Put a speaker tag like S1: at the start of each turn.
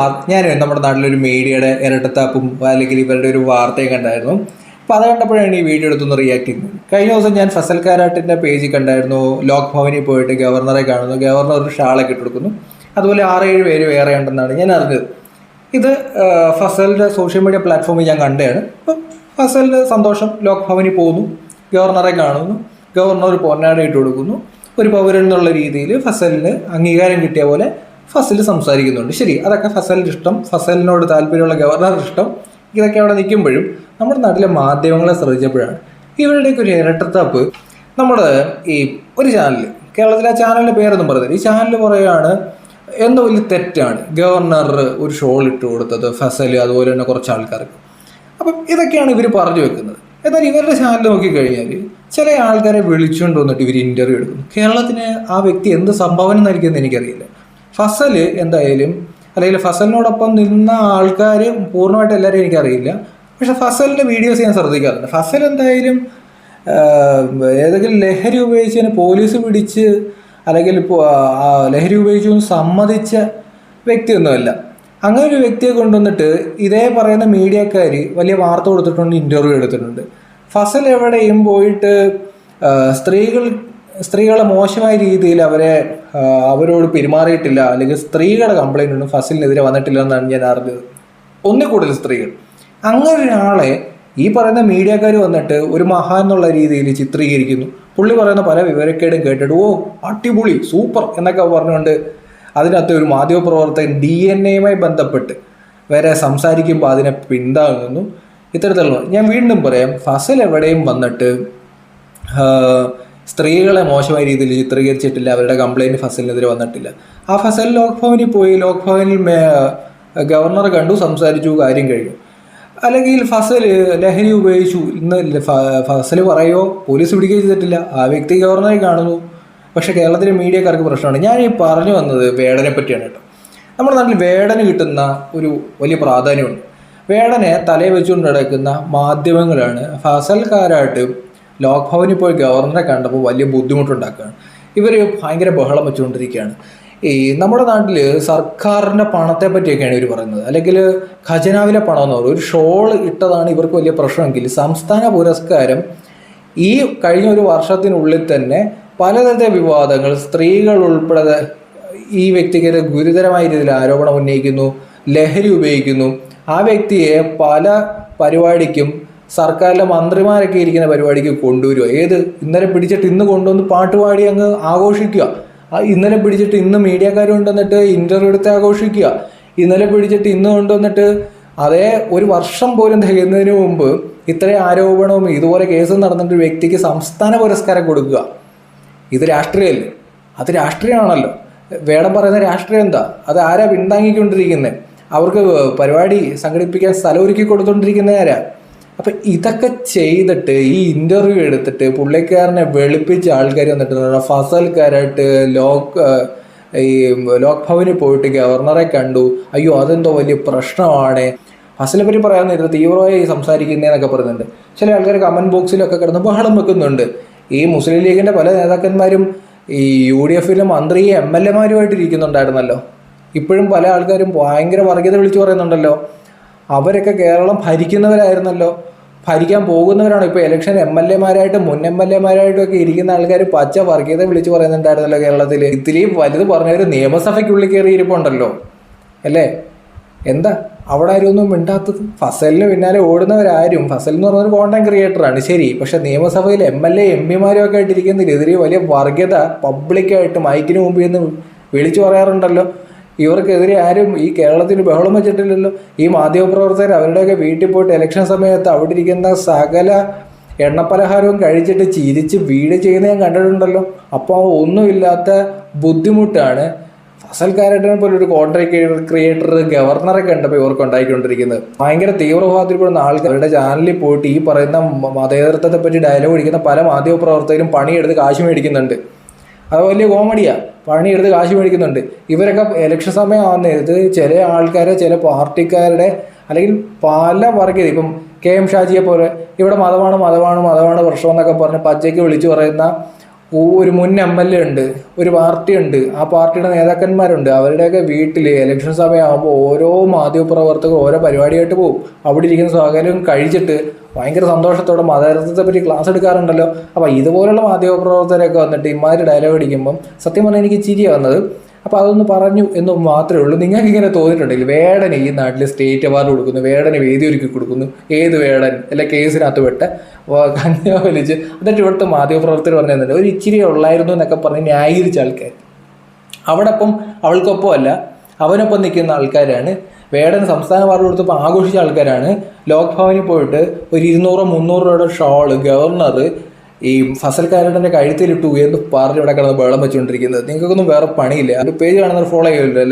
S1: ഞാൻ നമ്മുടെ നാട്ടിലൊരു മീഡിയയുടെ ഇരട്ടത്താപ്പും അല്ലെങ്കിൽ ഇവരുടെ ഒരു വാർത്തയും കണ്ടായിരുന്നു. അപ്പോൾ അത് കണ്ടപ്പോഴാണ് ഈ വീഡിയോ എടുത്തൊന്ന് റിയാക്ട് ചെയ്യുന്നത് കഴിഞ്ഞ ദിവസം ഞാൻ ഫസൽ കാരാട്ടിന്റെ പേജിൽ കണ്ടായിരുന്നു. ലോക് ഭവനിൽ പോയിട്ട് ഗവർണറെ കാണുന്നു. ഗവർണർ ഒരു ഷാളൊക്കെ ഇട്ട് കൊടുക്കുന്നു. അതുപോലെ ആറേഴ് പേര് വേറെ ഉണ്ടെന്നാണ് ഞാൻ അറിഞ്ഞത്. ഇത് ഫസലിന്റെ സോഷ്യൽ മീഡിയ പ്ലാറ്റ്ഫോമിൽ ഞാൻ കണ്ടതാണ്. അപ്പം ഫസലിന് സന്തോഷം ലോക് ഭവനിൽ പോകുന്നു. ഗവർണറെ കാണുന്നു. ഗവർണർ പൊന്നാട ഇട്ട് കൊടുക്കുന്നു. ഒരു പൗരൻ എന്നുള്ള രീതിയിൽ ഫസലിന് അംഗീകാരം കിട്ടിയ പോലെ ഫസൽ സംസാരിക്കുന്നുണ്ട്. ശരി അതൊക്കെ ഫസലിന്റെ ഇഷ്ടം. ഫസലിനോട് താല്പര്യമുള്ള ഗവർണറുടെ ഇഷ്ടം. ഇതൊക്കെ അവിടെ നിൽക്കുമ്പോഴും നമ്മുടെ നാട്ടിലെ മാധ്യമങ്ങളെ ശ്രദ്ധിച്ചപ്പോഴാണ് ഇവരുടെയൊക്കെ ഒരു ഇരട്ടത്തപ്പ്. നമ്മുടെ ഈ ഒരു ചാനൽ കേരളത്തിലെ ആ ചാനലിന്റെ പേരൊന്നും പറയുന്നില്ല ഈ ചാനൽ പറയുകയാണ് എന്തോ വലിയ തെറ്റാണ്. ഗവർണർ ഒരു ഷോൾ ഇട്ട് കൊടുത്തത് ഫസൽ അതുപോലെ തന്നെ കുറച്ച് ആൾക്കാർക്ക്. അപ്പം ഇതൊക്കെയാണ് ഇവർ പറഞ്ഞു വെക്കുന്നത്. എന്നാൽ ഇവരുടെ ചാനൽ നോക്കിക്കഴിഞ്ഞാൽ ചില ആൾക്കാരെ വിളിച്ചുകൊണ്ട് വന്നിട്ട് ഇവർ ഇന്റർവ്യൂ എടുക്കുന്നു. കേരളത്തിന് ആ വ്യക്തി എന്ത് സംഭാവന നൽകിയെന്ന് എനിക്കറിയില്ല. ഫസൽ എന്തായാലും അല്ലെങ്കിൽ ഫസലിനോടൊപ്പം നിന്ന ആൾക്കാർ പൂർണമായിട്ട് എല്ലാവരെയും എനിക്കറിയില്ല. പക്ഷെ ഫസലിന്റെ വീഡിയോസ് ഞാൻ ശ്രദ്ധിക്കാറുണ്ട്. ഫസൽ എന്തായാലും ഏതെങ്കിലും ലഹരി ഉപയോഗിച്ചതിന് പോലീസ് പിടിച്ച് അല്ലെങ്കിൽ ലഹരി ഉപയോഗിച്ചു സമ്മതിച്ച വ്യക്തിയൊന്നുമല്ല. അങ്ങനെ ഒരു വ്യക്തിയെ കൊണ്ടുവന്നിട്ട് ഇതേ പറയുന്ന മീഡിയക്കാർ വലിയ വാർത്ത കൊടുത്തിട്ടുണ്ട് ഇന്റർവ്യൂ എടുത്തിട്ടുണ്ട്. ഫസൽ എവിടെയും പോയിട്ട് സ്ത്രീകൾ സ്ത്രീകളെ മോശമായ രീതിയിൽ അവരെ അവരോട് പെരുമാറിയിട്ടില്ല. അല്ലെങ്കിൽ സ്ത്രീകളുടെ കംപ്ലൈന്റ് ഒന്നും ഫസലിനെതിരെ വന്നിട്ടില്ല എന്നാണ് ഞാൻ അറിഞ്ഞത്. ഒന്നിൽ കൂടുതൽ സ്ത്രീകൾ. അങ്ങനെ ഒരാളെ ഈ പറയുന്ന മീഡിയക്കാർ വന്നിട്ട് ഒരു മഹാൻ എന്നുള്ള രീതിയിൽ ചിത്രീകരിക്കുന്നു. പുള്ളി പറയുന്ന പല വിവരക്കേടും കേട്ടിട്ട് ഓ അടിപൊളി സൂപ്പർ എന്നൊക്കെ പറഞ്ഞുകൊണ്ട് അതിനകത്ത് ഒരു മാധ്യമപ്രവർത്തകൻ ഡി എൻ എയുമായി ബന്ധപ്പെട്ട് വരെ സംസാരിക്കുമ്പോൾ അതിനെ പിന്താങ്ങുന്നു. ഇത്തരത്തിലുള്ള ഞാൻ വീണ്ടും പറയാം ഫസൽ എവിടെയും വന്നിട്ട് സ്ത്രീകളെ മോശമായ രീതിയിൽ ചിത്രീകരിച്ചിട്ടില്ല അവരുടെ കംപ്ലൈന്റ് ഫസലിനെതിരെ വന്നിട്ടില്ല. ആ ഫസൽ ലോക് ഭവനിൽ പോയി ലോക്ഭവനിൽ ഗവർണർ കണ്ടു സംസാരിച്ചു കാര്യം കഴിഞ്ഞു. അല്ലെങ്കിൽ ഫസൽ ലഹരി ഉപയോഗിച്ചു. ഇന്ന് ഫസൽ പറയോ പോലീസ് പിടിക്കുകയും ചെയ്തിട്ടില്ല. ആ വ്യക്തി ഗവർണറെ കാണുന്നു. പക്ഷേ കേരളത്തിലെ മീഡിയക്കാർക്ക് പ്രശ്നമാണ്. ഞാൻ ഈ പറഞ്ഞു വന്നത് വേടനെ പറ്റിയാണ് കേട്ടോ. നമ്മുടെ നാട്ടിൽ വേടന് കിട്ടുന്ന ഒരു വലിയ പ്രാധാന്യമുണ്ട്. വേടനെ തലയിൽ വെച്ചുകൊണ്ട് നടക്കുന്ന മാധ്യമങ്ങളാണ് ഫസൽക്കാരായിട്ട് ലോക് ഭവനിൽ പോയി ഗവർണറെ കണ്ടപ്പോൾ വലിയ ബുദ്ധിമുട്ടുണ്ടാക്കുകയാണ്. ഇവർ ഭയങ്കര ബഹളം വെച്ചുകൊണ്ടിരിക്കുകയാണ്. ഈ നമ്മുടെ നാട്ടിൽ സർക്കാരിന്റെ പണത്തെ പറ്റിയൊക്കെയാണ് ഇവർ പറയുന്നത്. അല്ലെങ്കിൽ ഖജനാവിലെ പണം എന്ന് പറയും ഒരു ഷോൾ ഇട്ടതാണ് ഇവർക്ക് വലിയ പ്രശ്നമെങ്കിൽ സംസ്ഥാന പുരസ്കാരം ഈ കഴിഞ്ഞ ഒരു വർഷത്തിനുള്ളിൽ തന്നെ പലതരത്തിലെ വിവാദങ്ങൾ സ്ത്രീകൾ ഉൾപ്പെടെ ഈ വ്യക്തിക്കെതിരെ ഗുരുതരമായ രീതിയിൽ ആരോപണം ഉന്നയിക്കുന്നു ലഹരി ഉപയോഗിക്കുന്നു. ആ വ്യക്തിയെ പല പരിപാടിക്കും സർക്കാരിലെ മന്ത്രിമാരൊക്കെ ഇരിക്കുന്ന പരിപാടിക്ക് കൊണ്ടുവരിക. ഏത്? ഇന്നലെ പിടിച്ചിട്ട് ഇന്ന് കൊണ്ടുവന്ന് പാട്ടുപാടി അങ്ങ് ആഘോഷിക്കുക. ആ ഇന്നലെ പിടിച്ചിട്ട് ഇന്ന് മീഡിയക്കാർ കൊണ്ടുവന്നിട്ട് ഇന്റർവ്യൂ എടുത്ത് ആഘോഷിക്കുക. ഇന്നലെ പിടിച്ചിട്ട് ഇന്ന് കൊണ്ടുവന്നിട്ട് അതേ ഒരു വർഷം പോലും തികയുന്നതിന് മുമ്പ് ഇത്രയും ആരോപണവും ഇതുപോലെ കേസ് നടന്നിട്ട് വ്യക്തിക്ക് സംസ്ഥാന പുരസ്കാരം കൊടുക്കുക. ഇത് രാഷ്ട്രീയമല്ലേ അത് രാഷ്ട്രീയമാണല്ലോ. വേടം പറയുന്ന രാഷ്ട്രീയം എന്താ? അത് ആരാ പിന്താങ്ങിക്കൊണ്ടിരിക്കുന്നത് അവർക്ക് പരിപാടി സംഘടിപ്പിക്കാൻ സ്ഥലം ഒരുക്കി കൊടുത്തോണ്ടിരിക്കുന്ന ആരാ അപ്പം ഇതൊക്കെ ചെയ്തിട്ട് ഈ ഇന്റർവ്യൂ എടുത്തിട്ട് പുള്ളിക്കാരനെ വെളുപ്പിച്ച ആൾക്കാർ വന്നിട്ട് ഫസൽക്കാരായിട്ട് ലോക് ഈ ലോക് ഭവനിൽ പോയിട്ട് ഗവർണറെ കണ്ടു. അയ്യോ അതെന്തോ വലിയ പ്രശ്നമാണ്. ഫസലിനെ പറ്റി പറയാൻ നേരത്തെ തീവ്രമായി സംസാരിക്കുന്നതെന്നൊക്കെ പറയുന്നുണ്ട്. ചില ആൾക്കാർ കമന്റ് ബോക്സിലൊക്കെ കിടന്ന് ബഹളം വെക്കുന്നുണ്ട്. ഈ മുസ്ലിം ലീഗിന്റെ പല നേതാക്കന്മാരും ഈ യു ഡി എഫിലെ മന്ത്രി എം എൽ എമാരുമായിട്ട് ഇരിക്കുന്നുണ്ടായിരുന്നല്ലോ. ഇപ്പോഴും പല ആൾക്കാരും ഭയങ്കര വർഗീയത വിളിച്ചു പറയുന്നുണ്ടല്ലോ. അവരൊക്കെ കേരളം ഭരിക്കുന്നവരായിരുന്നല്ലോ. ഭരിക്കാൻ പോകുന്നവരാണോ? ഇപ്പോൾ ഇലക്ഷൻ എം എൽ എമാരായിട്ടും മുൻ എം എൽ എമാരായിട്ടും ഒക്കെ ഇരിക്കുന്ന ആൾക്കാർ പച്ച വർഗീയത വിളിച്ചു പറയുന്നുണ്ടായിരുന്നല്ലോ കേരളത്തിൽ ഇത്തിരിയും വലുത് പറഞ്ഞവർ നിയമസഭയ്ക്കുള്ളിൽ കയറി ഇരിപ്പുണ്ടല്ലോ. അല്ലേ? എന്താ? അവിടെ ആരും ഒന്നും മിണ്ടാത്തത്. ഫസലിന് പിന്നാലെ ഓടുന്നവരാരും ഫസൽ എന്ന് പറഞ്ഞൊരു കോണ്ടന്റ് ക്രിയേറ്ററാണ് ശരി. പക്ഷേ നിയമസഭയിൽ എം എൽ എ എം പിമാരും ഒക്കെ ആയിട്ടിരിക്കുന്നതിനെതിരെ വലിയ വർഗീയത പബ്ലിക്കായിട്ട് മൈക്കിന് മുമ്പിൽ നിന്ന് വിളിച്ചു പറയാറുണ്ടല്ലോ. ഇവർക്കെതിരെ ആരും ഈ കേരളത്തിൽ ബഹളം വെച്ചിട്ടില്ലല്ലോ. ഈ മാധ്യമപ്രവർത്തകർ അവരുടെയൊക്കെ വീട്ടിൽ പോയിട്ട് ഇലക്ഷൻ സമയത്ത് അവിടെ ഇരിക്കുന്ന സകല എണ്ണപ്പലഹാരവും കഴിച്ചിട്ട് ചിരിച്ച് വീട് ചെയ്യുന്ന ഞാൻ കണ്ടിട്ടുണ്ടല്ലോ. അപ്പോൾ ഒന്നുമില്ലാത്ത ബുദ്ധിമുട്ടാണ് ഫസൽ കാരട്ടിനെ പോലെ ഒരു കോൺട്രാക്ട് ക്രിയേറ്റർ ഗവർണറെ കണ്ടപ്പോൾ ഇവർക്ക് ഉണ്ടായിക്കൊണ്ടിരിക്കുന്നത്. ഭയങ്കര തീവ്രവാദത്തിൽപ്പെടുന്ന ആൾക്കാർ അവരുടെ ചാനലിൽ പോയിട്ട് ഈ പറയുന്ന മതേതൃത്വത്തെ പറ്റി ഡയലോഗ് അടിക്കുന്ന പല മാധ്യമപ്രവർത്തകരും പണിയെടുത്ത് കാശ് മേടിക്കുന്നുണ്ട്. അത് വലിയ കോമഡിയാ പണിയെടുത്ത് കാശ് മേടിക്കുന്നുണ്ട്. ഇവരൊക്കെ ഇലക്ഷൻ സമയം ആവുന്നേരത്ത് ചില ആൾക്കാരെ ചില പാർട്ടിക്കാരുടെ അല്ലെങ്കിൽ പല വർഗീയത ഇപ്പം കെ എം ഷാജിയെ പോലെ ഇവിടെ മതമാണ് മതമാണ് മതമാണ് പ്രശ്നം എന്നൊക്കെ പറഞ്ഞ് പച്ചയ്ക്ക് വിളിച്ചു പറയുന്ന ഒരു മുൻ എം എൽ എ ഉണ്ട് ഒരു പാർട്ടി ഉണ്ട് ആ പാർട്ടിയുടെ നേതാക്കന്മാരുണ്ട്. അവരുടെയൊക്കെ വീട്ടിൽ ഇലക്ഷൻ സമയമാകുമ്പോൾ ഓരോ മാധ്യമപ്രവർത്തകർ ഓരോ പരിപാടിയായിട്ട് പോകും അവിടെ ഇരിക്കുന്ന സ്വാഗതം കഴിച്ചിട്ട് ഭയങ്കര സന്തോഷത്തോടെ മതേതരത്തെ പറ്റി ക്ലാസ് എടുക്കാറുണ്ടല്ലോ. അപ്പോൾ ഇതുപോലുള്ള മാധ്യമപ്രവർത്തകരൊക്കെ വന്നിട്ട് ഇമാതിരി ഡയലോഗ് അടിക്കുമ്പം സത്യം പറഞ്ഞാൽ എനിക്ക് ചിരിയാണ് വന്നത്. അപ്പോൾ അതൊന്ന് പറഞ്ഞു എന്ന് മാത്രമേ ഉള്ളൂ. നിങ്ങൾക്ക് ഇങ്ങനെ തോന്നിയിട്ടുണ്ടെങ്കിൽ വേടനെ ഈ നാട്ടിൽ സ്റ്റേറ്റ് അവാർഡ് കൊടുക്കുന്നു വേടനെ വേദി ഒരുക്കി കൊടുക്കുന്നു ഏത് വേടൻ അല്ല കേസിനകത്ത് വിട്ട് കന്യാ വലിച്ച് എന്നിട്ട് ഇവിടുത്തെ മാധ്യമപ്രവർത്തകർ പറഞ്ഞിരുന്നില്ല ഒരു ഇച്ചിരി ഉള്ളായിരുന്നു എന്നൊക്കെ പറഞ്ഞ് ന്യായീകരിച്ച ആൾക്കാർ അവിടെ അപ്പം അവൾക്കൊപ്പം അല്ല അവനൊപ്പം നിൽക്കുന്ന ആൾക്കാരാണ്. വേടൻ സംസ്ഥാന അവാർഡ് കൊടുത്തപ്പോൾ ആഘോഷിച്ച ആൾക്കാരാണ്. ലോക്ഭവനിൽ പോയിട്ട് ഒരു ഇരുന്നൂറോ മുന്നൂറ് രൂപയുടെ ഷോൾ ഗവർണർ ഈ ഫസൽക്കാരുടെ കഴുത്തിലിട്ടു എന്ന് പറഞ്ഞ് ഇവിടെ കിടന്ന് വെള്ളം വെച്ചുകൊണ്ടിരിക്കുന്നത്. നിങ്ങൾക്കൊന്നും വേറെ പണിയില്ല. ഒരു പേജ് കാണുന്നവർ ഫോളോ ചെയ്യുമല്ലോ